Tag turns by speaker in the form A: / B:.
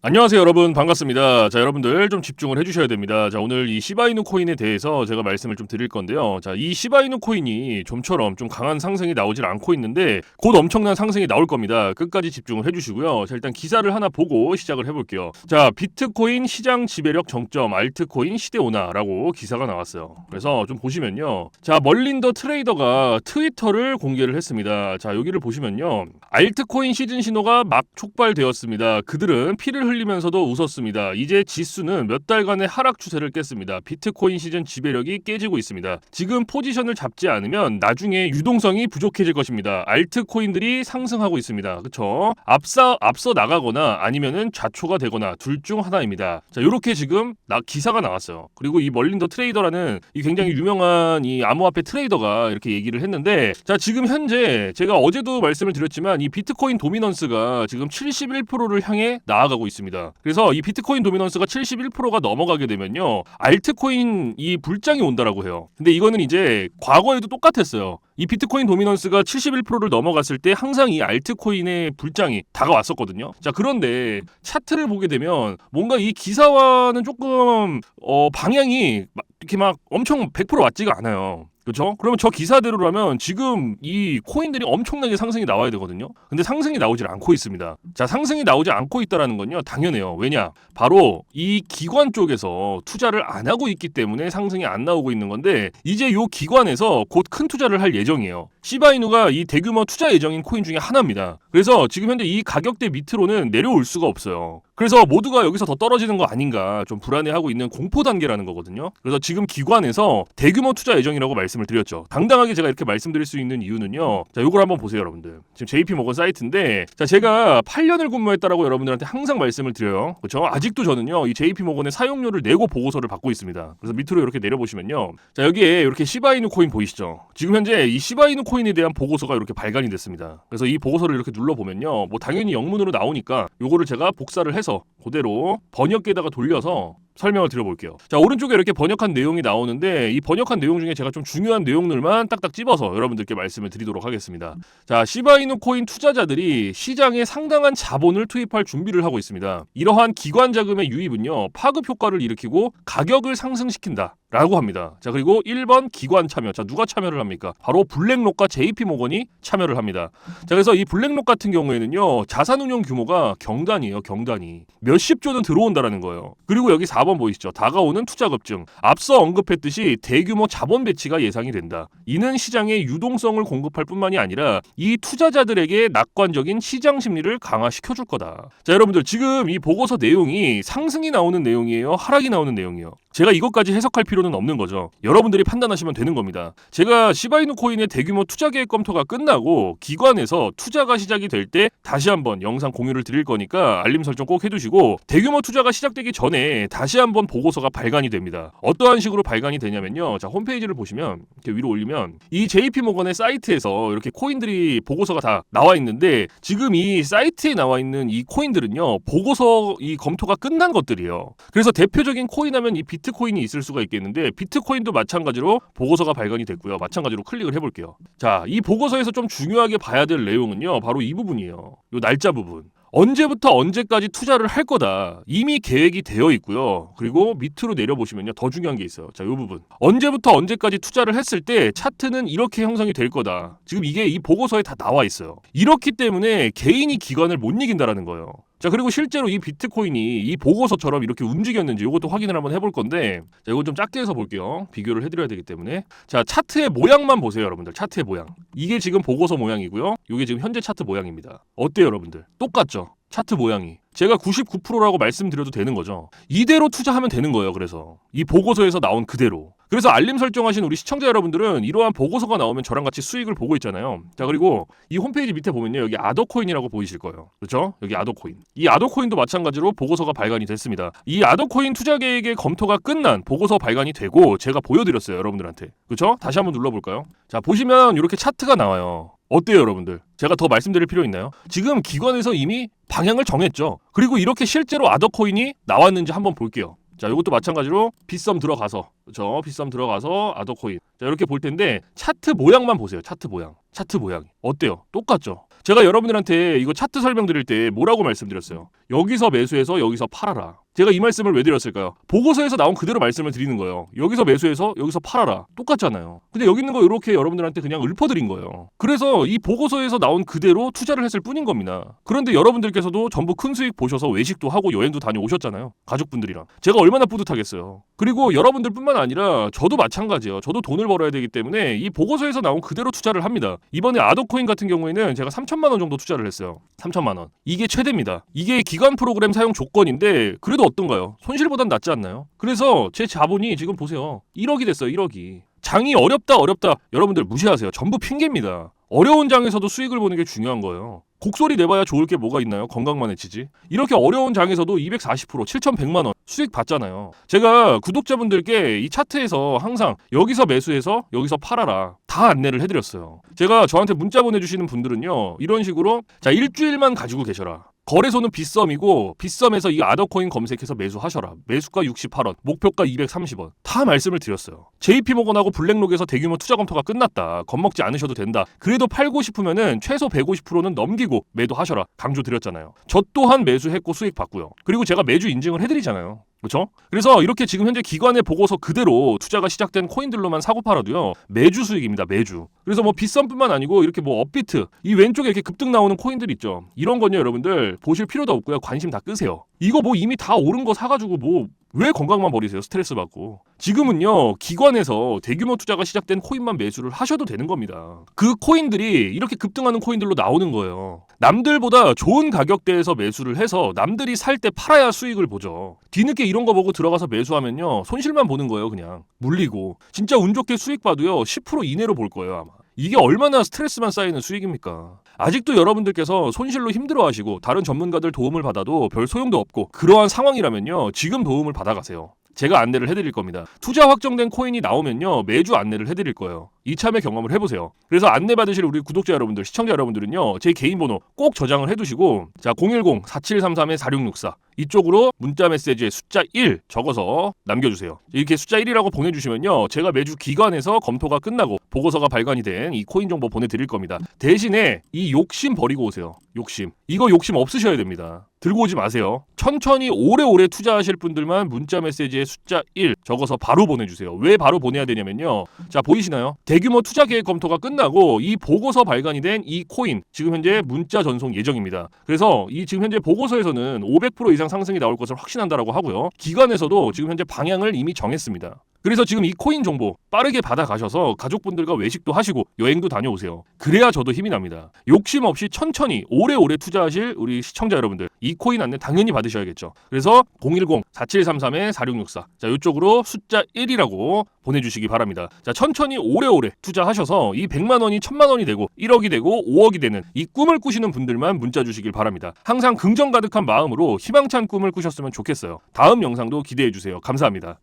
A: 안녕하세요 여러분 반갑습니다. 자 여러분들 좀 집중을 해주셔야 됩니다. 자 오늘 이 시바이누 코인에 대해서 제가 말씀을 좀 드릴 건데요. 자이 시바이누 코인이 좀처럼 좀 강한 상승이 나오질 않고 있는데 곧 엄청난 상승이 나올 겁니다. 끝까지 집중을 해주시고요. 자 일단 기사를 하나 보고 시작을 해볼게요. 자 비트코인 시장 지배력 정점 알트코인 시대 오나라고 기사가 나왔어요. 그래서 좀 보시면요. 자 멀린더 트레이더가 트위터를 공개를 했습니다. 자 여기를 보시면요. 알트코인 시즌 신호가 막 촉발되었습니다. 그들은 피를 흘리면서도 웃었습니다. 이제 지수는 몇 달간의 하락 추세를 깼습니다. 비트코인 시즌 지배력이 깨지고 있습니다. 지금 포지션을 잡지 않으면 나중에 유동성이 부족해질 것입니다. 알트코인들이 상승하고 있습니다. 그렇죠? 앞서 앞서 나가거나 아니면은 좌초가 되거나 둘 중 하나입니다. 자, 요렇게 지금 나 기사가 나왔어요. 그리고 이 멀린더 트레이더라는 이 굉장히 유명한 이 암호화폐 트레이더가 이렇게 얘기를 했는데 자, 지금 현재 제가 어제도 말씀을 드렸지만 이 비트코인 도미넌스가 지금 71%를 향해 나아가고 있습니다. 그래서 이 비트코인 도미넌스가 71%가 넘어가게 되면요. 알트코인 이 불장이 온다라고 해요. 근데 이거는 이제 과거에도 똑같았어요. 이 비트코인 도미넌스가 71%를 넘어갔을 때 항상 이 알트코인의 불장이 다가왔었거든요. 자, 그런데 차트를 보게 되면 뭔가 이 기사와는 조금 어 방향이 막 이렇게 막 엄청 100% 맞지가 않아요. 그렇죠? 그러면 저 기사대로라면 지금 이 코인들이 엄청나게 상승이 나와야 되거든요. 근데 상승이 나오질 않고 있습니다. 자, 상승이 나오지 않고 있다라는 건요. 당연해요. 왜냐? 바로 이 기관 쪽에서 투자를 안 하고 있기 때문에 상승이 안 나오고 있는 건데 이제 요 기관에서 곧 큰 투자를 할 예정이에요. 시바이누가 이 대규모 투자 예정인 코인 중에 하나입니다. 그래서 지금 현재 이 가격대 밑으로는 내려올 수가 없어요. 그래서 모두가 여기서 더 떨어지는 거 아닌가 좀 불안해하고 있는 공포 단계라는 거거든요. 그래서 지금 기관에서 대규모 투자 예정이라고 말씀 을 드렸죠. 당당하게 제가 이렇게 말씀드릴 수 있는 이유는요. 자, 요걸 한번 보세요, 여러분들. 지금 JP 모건 사이트인데 자, 제가 8년을 근무했다라고 여러분들한테 항상 말씀을 드려요. 그렇죠? 아직도 저는요. 이 JP 모건의 사용료를 내고 보고서를 받고 있습니다. 그래서 밑으로 이렇게 내려 보시면요. 자, 여기에 이렇게 시바이누 코인 보이시죠? 지금 현재 이 시바이누 코인에 대한 보고서가 이렇게 발간이 됐습니다. 그래서 이 보고서를 이렇게 눌러 보면요. 뭐 당연히 영문으로 나오니까 요거를 제가 복사를 해서 그대로 번역기에다가 돌려서 설명을 드려볼게요. 자 오른쪽에 이렇게 번역한 내용이 나오는데 이 번역한 내용 중에 제가 좀 중요한 내용들만 딱딱 집어서 여러분들께 말씀을 드리도록 하겠습니다. 자 시바이누 코인 투자자들이 시장에 상당한 자본을 투입할 준비를 하고 있습니다. 이러한 기관 자금의 유입은요 파급 효과를 일으키고 가격을 상승시킨다. 라고 합니다. 자, 그리고 1번 기관 참여. 자, 누가 참여를 합니까? 바로 블랙록과 JP 모건이 참여를 합니다. 자, 그래서 이 블랙록 같은 경우에는요, 자산 운용 규모가 경단이에요, 경단이. 몇십 조는 들어온다라는 거예요. 그리고 여기 4번 보이시죠? 다가오는 투자 급증. 앞서 언급했듯이 대규모 자본 배치가 예상이 된다. 이는 시장에 유동성을 공급할 뿐만이 아니라 이 투자자들에게 낙관적인 시장 심리를 강화시켜 줄 거다. 자, 여러분들 지금 이 보고서 내용이 상승이 나오는 내용이에요, 하락이 나오는 내용이에요. 제가 이것까지 해석할 필요 는 없는 거죠. 여러분들이 판단하시면 되는 겁니다. 제가 시바이누 코인의 대규모 투자 계획 검토가 끝나고 기관에서 투자가 시작이 될 때 다시 한번 영상 공유를 드릴 거니까 알림 설정 꼭 해두시고 대규모 투자가 시작되기 전에 다시 한번 보고서가 발간이 됩니다. 어떠한 식으로 발간이 되냐면요. 자 홈페이지를 보시면 이렇게 위로 올리면 이 JP 모건의 사이트에서 이렇게 코인들이 보고서가 다 나와 있는데 지금 이 사이트에 나와 있는 이 코인들은요 보고서 이 검토가 끝난 것들이에요. 그래서 대표적인 코인하면 이 비트코인이 있을 수가 있겠는데 비트코인도 마찬가지로 보고서가 발간이 됐고요. 마찬가지로 클릭을 해볼게요. 자, 이 보고서에서 좀 중요하게 봐야 될 내용은요. 바로 이 부분이에요. 요 날짜 부분. 언제부터 언제까지 투자를 할 거다. 이미 계획이 되어 있고요. 그리고 밑으로 내려보시면요. 더 중요한 게 있어요. 자, 이 부분. 언제부터 언제까지 투자를 했을 때 차트는 이렇게 형성이 될 거다. 지금 이게 이 보고서에 다 나와 있어요. 이렇기 때문에 개인이 기관을 못 이긴다라는 거예요. 자 그리고 실제로 이 비트코인이 이 보고서처럼 이렇게 움직였는지 이것도 확인을 한번 해볼 건데 자 이거 좀 작게 해서 볼게요. 비교를 해드려야 되기 때문에. 자 차트의 모양만 보세요 여러분들. 차트의 모양. 이게 지금 보고서 모양이고요. 이게 지금 현재 차트 모양입니다. 어때요 여러분들? 똑같죠 차트 모양이 제가 99%라고 말씀드려도 되는 거죠. 이대로 투자하면 되는 거예요. 그래서 이 보고서에서 나온 그대로. 그래서 알림 설정하신 우리 시청자 여러분들은 이러한 보고서가 나오면 저랑 같이 수익을 보고 있잖아요. 자 그리고 이 홈페이지 밑에 보면요 여기 아더코인이라고 보이실 거예요. 그렇죠? 여기 아더코인. 이 아더코인도 마찬가지로 보고서가 발간이 됐습니다. 이 아더코인 투자 계획의 검토가 끝난 보고서 발간이 되고 제가 보여드렸어요 여러분들한테. 그렇죠? 다시 한번 눌러볼까요? 자 보시면 이렇게 차트가 나와요. 어때요, 여러분들? 제가 더 말씀드릴 필요 있나요? 지금 기관에서 이미 방향을 정했죠. 그리고 이렇게 실제로 아더코인이 나왔는지 한번 볼게요. 자, 이것도 마찬가지로 빗썸 들어가서 그렇죠? 빗썸 들어가서 아더코인. 자, 이렇게 볼 텐데 차트 모양만 보세요. 차트 모양. 차트 모양. 어때요? 똑같죠? 제가 여러분들한테 이거 차트 설명드릴 때 뭐라고 말씀드렸어요? 여기서 매수해서 여기서 팔아라. 제가 이 말씀을 왜 드렸을까요? 보고서에서 나온 그대로 말씀을 드리는 거예요. 여기서 매수해서 여기서 팔아라. 똑같잖아요. 근데 여기 있는 거 이렇게 여러분들한테 그냥 읊어드린 거예요. 그래서 이 보고서에서 나온 그대로 투자를 했을 뿐인 겁니다. 그런데 여러분들께서도 전부 큰 수익 보셔서 외식도 하고 여행도 다녀오셨잖아요. 가족분들이랑. 제가 얼마나 뿌듯하겠어요. 그리고 여러분들뿐만 아니라 저도 마찬가지예요. 저도 돈을 벌어야 되기 때문에 이 보고서에서 나온 그대로 투자를 합니다. 이번에 아더코인 같은 경우에는 제가 3천만 원 정도 투자를 했어요. 3천만 원. 이게 최대입니다. 이게 기관 프로그램 사용 조건인데 그래도 어떤가요? 손실보단 낫지 않나요? 그래서 제 자본이 지금 보세요. 1억이 됐어요. 1억이. 장이 어렵다 어렵다 여러분들 무시하세요. 전부 핑계입니다. 어려운 장에서도 수익을 보는 게 중요한 거예요. 곡소리 내봐야 좋을 게 뭐가 있나요? 건강만 해치지. 이렇게 어려운 장에서도 240% 7,100만 원 수익 봤잖아요. 제가 구독자분들께 이 차트에서 항상 여기서 매수해서 여기서 팔아라 다 안내를 해드렸어요. 제가 저한테 문자 보내주시는 분들은요 이런 식으로 자 일주일만 가지고 계셔라. 거래소는 빗썸이고 빗썸에서 이 아더코인 검색해서 매수하셔라. 매수가 68원, 목표가 230원. 다 말씀을 드렸어요. JP모건하고 블랙록에서 대규모 투자 검토가 끝났다. 겁먹지 않으셔도 된다. 그래도 팔고 싶으면은 최소 150%는 넘기고 매도하셔라. 강조 드렸잖아요. 저 또한 매수했고 수익 봤고요. 그리고 제가 매주 인증을 해드리잖아요. 그렇죠? 그래서 이렇게 지금 현재 기관의 보고서 그대로 투자가 시작된 코인들로만 사고 팔아도요 매주 수익입니다 매주. 그래서 뭐 빗썸뿐만 아니고 이렇게 뭐 업비트 이 왼쪽에 이렇게 급등 나오는 코인들 있죠. 이런 건요 여러분들 보실 필요도 없고요 관심 다 끄세요. 이거 뭐 이미 다 오른 거 사가지고 뭐 왜 건강만 버리세요? 스트레스 받고. 지금은요, 기관에서 대규모 투자가 시작된 코인만 매수를 하셔도 되는 겁니다. 그 코인들이 이렇게 급등하는 코인들로 나오는 거예요. 남들보다 좋은 가격대에서 매수를 해서 남들이 살 때 팔아야 수익을 보죠. 뒤늦게 이런 거 보고 들어가서 매수하면요, 손실만 보는 거예요, 그냥. 물리고. 진짜 운 좋게 수익 봐도요, 10% 이내로 볼 거예요, 아마. 이게 얼마나 스트레스만 쌓이는 수익입니까? 아직도 여러분들께서 손실로 힘들어 하시고 다른 전문가들 도움을 받아도 별 소용도 없고 그러한 상황이라면요 지금 도움을 받아가세요. 제가 안내를 해드릴 겁니다. 투자 확정된 코인이 나오면요 매주 안내를 해드릴 거예요. 이참에 경험을 해보세요. 그래서 안내 받으실 우리 구독자 여러분들, 시청자 여러분들은요 제 개인 번호 꼭 저장을 해두시고 자 010-4733-4664 이쪽으로 문자 메시지에 숫자 1 적어서 남겨주세요. 이렇게 숫자 1이라고 보내주시면요. 제가 매주 기관에서 검토가 끝나고 보고서가 발간이 된 이 코인 정보 보내드릴 겁니다. 대신에 이 욕심 버리고 오세요. 욕심. 이거 욕심 없으셔야 됩니다. 들고 오지 마세요. 천천히 오래오래 투자하실 분들만 문자 메시지에 숫자 1 적어서 바로 보내주세요. 왜 바로 보내야 되냐면요. 자, 보이시나요? 대규모 투자 계획 검토가 끝나고 이 보고서 발간이 된 이 코인 지금 현재 문자 전송 예정입니다. 그래서 이 지금 현재 보고서에서는 500% 이상 상승이 나올 것을 확신한다라고 하고요. 기관에서도 지금 현재 방향을 이미 정했습니다. 그래서 지금 이 코인 정보 빠르게 받아가셔서 가족분들과 외식도 하시고 여행도 다녀오세요. 그래야 저도 힘이 납니다. 욕심 없이 천천히 오래오래 투자하실 우리 시청자 여러분들 이 코인 안내 당연히 받으셔야겠죠. 그래서 010-4733-4664 자 이쪽으로 숫자 1이라고 보내주시기 바랍니다. 자 천천히 오래오래 투자하셔서 이 100만 원이 1000만 원이 되고 1억이 되고 5억이 되는 이 꿈을 꾸시는 분들만 문자 주시길 바랍니다. 항상 긍정 가득한 마음으로 희망찬 꿈을 꾸셨으면 좋겠어요. 다음 영상도 기대해 주세요. 감사합니다.